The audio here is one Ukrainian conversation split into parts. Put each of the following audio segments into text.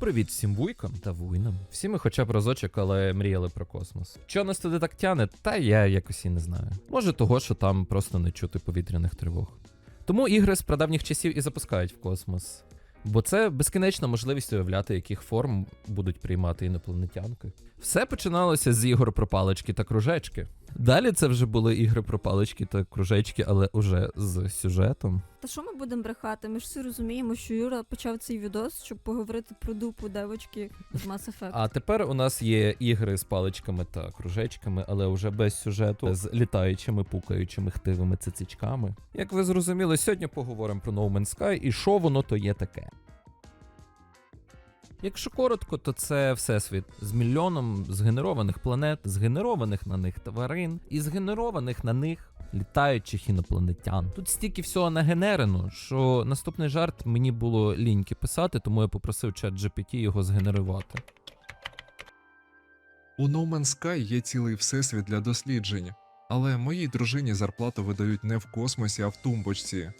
Привіт всім вуйкам та вуйнам. Всі ми хоча б разочок, але мріяли про космос. Що нас туди так тяне, та я якось і не знаю. Може того, що там просто не чути повітряних тривог. Тому ігри з прадавніх часів і запускають в космос. Бо це безкінечна можливість уявляти, яких форм будуть приймати інопланетянки. Все починалося з ігор про палички та кружечки. Далі це вже були ігри про палички та кружечки, але уже з сюжетом. Та що ми будемо брехати? Ми ж всі розуміємо, що Юра почав цей відос, щоб поговорити про дупу девочки з Mass Effect. А тепер у нас є ігри з паличками та кружечками, але вже без сюжету, з літаючими, пукаючими хтивими цицичками. Як ви зрозуміли, сьогодні поговоримо про No Man's Sky і що воно то є таке. Якщо коротко, то це всесвіт з мільйоном згенерованих планет, згенерованих на них тварин і згенерованих на них літаючих інопланетян. Тут стільки всього нагенерено, що наступний жарт мені було ліньки писати, тому я попросив чат GPT його згенерувати. У No Man's Sky є цілий всесвіт для досліджень, але моїй дружині зарплату видають не в космосі, а в тумбочці.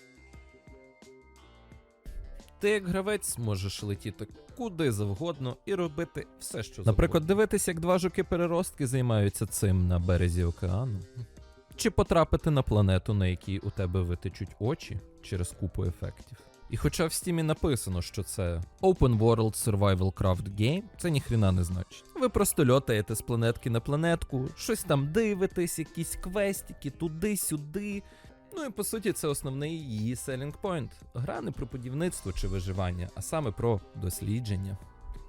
Ти як гравець можеш летіти куди завгодно і робити все, що Наприклад, дивитися, як два жуки-переростки займаються цим на березі океану. Чи потрапити на планету, на якій у тебе витечуть очі через купу ефектів. І хоча в стімі написано, що це Open World Survival Craft Game, це ніхрена не значить. Ви просто льотаєте з планетки на планетку, щось там дивитесь, якісь квестики туди-сюди. Ну і по суті, це основний її point. Гра не про будівництво чи виживання, а саме про дослідження.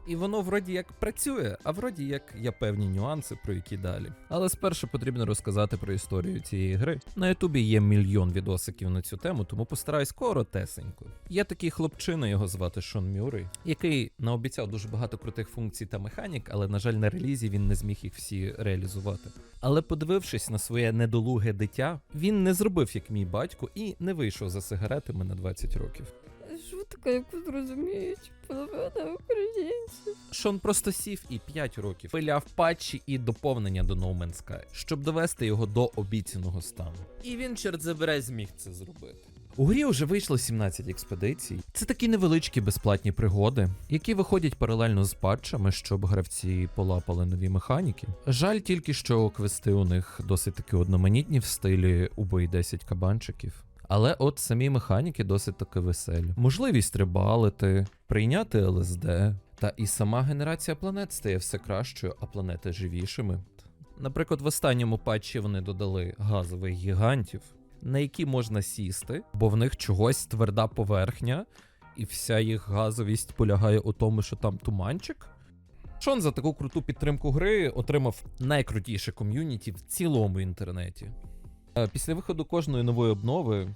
І воно вроді як працює, а вроді як є певні нюанси, про які далі. Але спершу потрібно розказати про історію цієї гри. На Ютубі є мільйон відосиків на цю тему, тому постараюсь коротесенько. Є такий хлопчина, його звати Шон Мюррей, який наобіцяв дуже багато крутих функцій та механік, але на жаль, на релізі він не зміг їх всі реалізувати. Але подивившись на своє недолуге дитя, він не зробив як мій батько і не вийшов за сигаретами на 20 років. Шутка, яку зрозуміють половина українців. Шон просто сів і 5 років пиляв патчі і доповнення до No Man's Sky, щоб довести його до обіцяного стану. І він, чорт забирай, зміг це зробити. У грі вже вийшло 17 експедицій. Це такі невеличкі безплатні пригоди, які виходять паралельно з патчами, щоб гравці полапали нові механіки. Жаль тільки, що квести у них досить таки одноманітні в стилі убий 10 кабанчиків. Але от самі механіки досить таки веселі. Можливість рибалити, прийняти ЛСД, та і сама генерація планет стає все кращою, а планети живішими. Наприклад, в останньому патчі вони додали газових гігантів, на які можна сісти, бо в них чогось тверда поверхня, і вся їх газовість полягає у тому, що там туманчик. Шон за таку круту підтримку гри отримав найкрутіше ком'юніті в цілому інтернеті. Е, Після виходу кожної нової обнови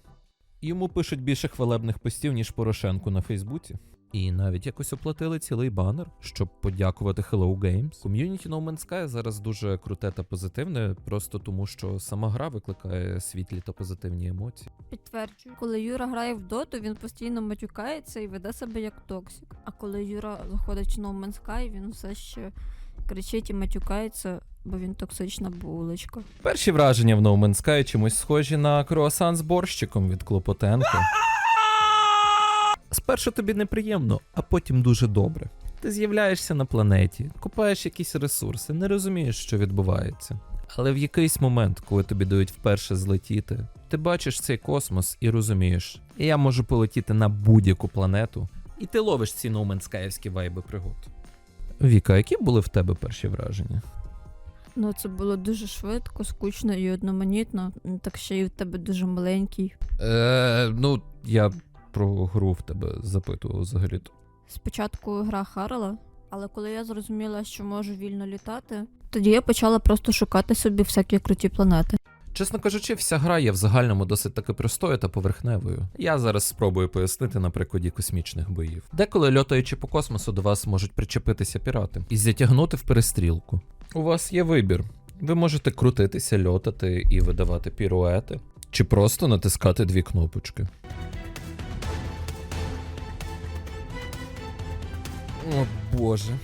йому пишуть більше хвалебних постів, ніж Порошенку на Фейсбуці. І навіть якось оплатили цілий банер, щоб подякувати Hello Games. Ком'юніті No Man's Sky зараз дуже круте та позитивне, просто тому що сама гра викликає світлі та позитивні емоції. Підтверджую, коли Юра грає в доту, він постійно матюкається і веде себе як токсик. А коли Юра заходить в No Man's Sky, він все ще кричить і матюкається, бо він токсична булочка. Перші враження в No Man's Sky чимось схожі на круасан з борщиком від Клопотенка. Спершу тобі неприємно, а потім дуже добре. Ти з'являєшся на планеті, купаєш якісь ресурси, не розумієш, що відбувається. Але в якийсь момент, коли тобі дають вперше злетіти, ти бачиш цей космос і розумієш, я можу полетіти на будь-яку планету, і ти ловиш ці ноуменскаївські вайби пригод. Віка, які були в тебе перші враження? Ну, це було дуже швидко, скучно і одноманітно. Ну, Так ще й у тебе дуже маленький. Е, ну, я про гру в тебе запитував взагалі. Спочатку гра харила, але коли я зрозуміла, що можу вільно літати, тоді я почала просто шукати собі всякі круті планети. Чесно кажучи, вся гра є в загальному досить таки простою та поверхневою. Я зараз спробую пояснити на прикладі космічних боїв. Деколи льотаючи по космосу, до вас можуть причепитися пірати і затягнути в перестрілку. У вас є вибір. Ви можете крутитися, льотати і видавати піруети, чи просто натискати дві кнопочки. О боже.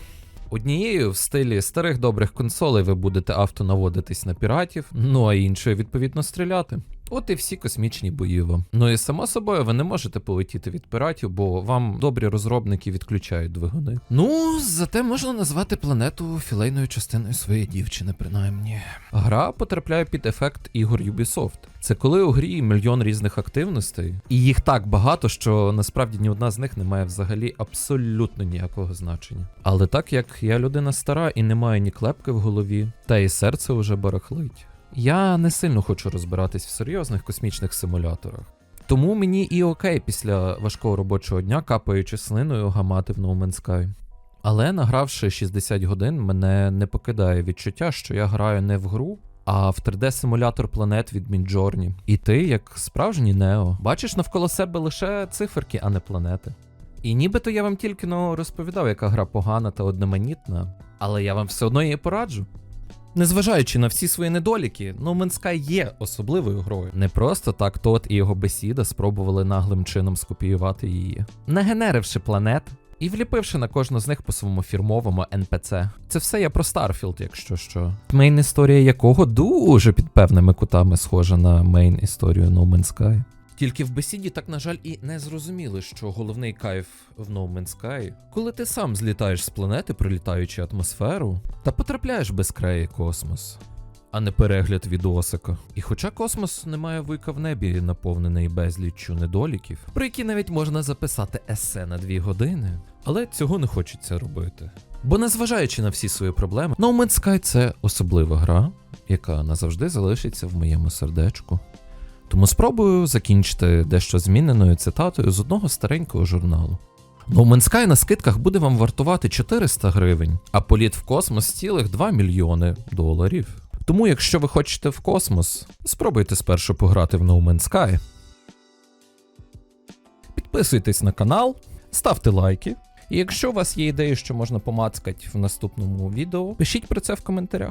Однією в стилі старих добрих консолей ви будете автонаводитись на піратів, ну а іншою, відповідно, стріляти. От і всі космічні бої. Ну і само собою ви не можете полетіти від піратів, бо вам добрі розробники відключають двигуни. Ну, зате можна назвати планету філейною частиною своєї дівчини, принаймні. Гра потрапляє під ефект ігор Ubisoft. Це коли у грі мільйон різних активностей, і їх так багато, що насправді ні одна з них не має взагалі абсолютно ніякого значення. Але так як я людина стара і не маю ні клепки в голові, та і серце вже барахлить. Я не сильно хочу розбиратись в серйозних космічних симуляторах. Тому мені і окей після важкого робочого дня капаючи слиною гамати в No Man's Sky. Але награвши 60 годин, мене не покидає відчуття, що я граю не в гру, а в 3D-симулятор планет від Midjourney. І ти, як справжній Нео, бачиш навколо себе лише циферки, а не планети. І нібито я вам тільки но розповідав, яка гра погана та одноманітна, але я вам все одно її пораджу. Незважаючи на всі свої недоліки, No Man's Sky є особливою грою. Не просто так Тот і його бесіда спробували наглим чином скопіювати її, нагенеривши планет і вліпивши на кожну з них по своєму фірмовому NPC. Це все я про Starfield, якщо що. Мейн історія якого дуже під певними кутами схожа на мейн історію No Man's Sky. Тільки в бесіді так, на жаль, і не зрозуміли, що головний кайф в No Man's Sky, коли ти сам злітаєш з планети, прилітаючи атмосферу, та потрапляєш в безкраї космос, а не перегляд відосика. І хоча космос не має вуйка в небі, наповнений безліччю недоліків, про які навіть можна записати есе на дві години, але цього не хочеться робити. Бо незважаючи на всі свої проблеми, No Man's Sky це особлива гра, яка назавжди залишиться в моєму сердечку. Тому спробую закінчити дещо зміненою цитатою з одного старенького журналу. Sky на скидках буде вам вартувати 400 гривень, а політ в космос цілих 2 мільйони доларів. Тому, якщо ви хочете в космос, спробуйте спершу пограти в No Man's Sky. Підписуйтесь на канал, ставте лайки. І якщо у вас є ідеї, що можна помацкати в наступному відео, пишіть про це в коментарях.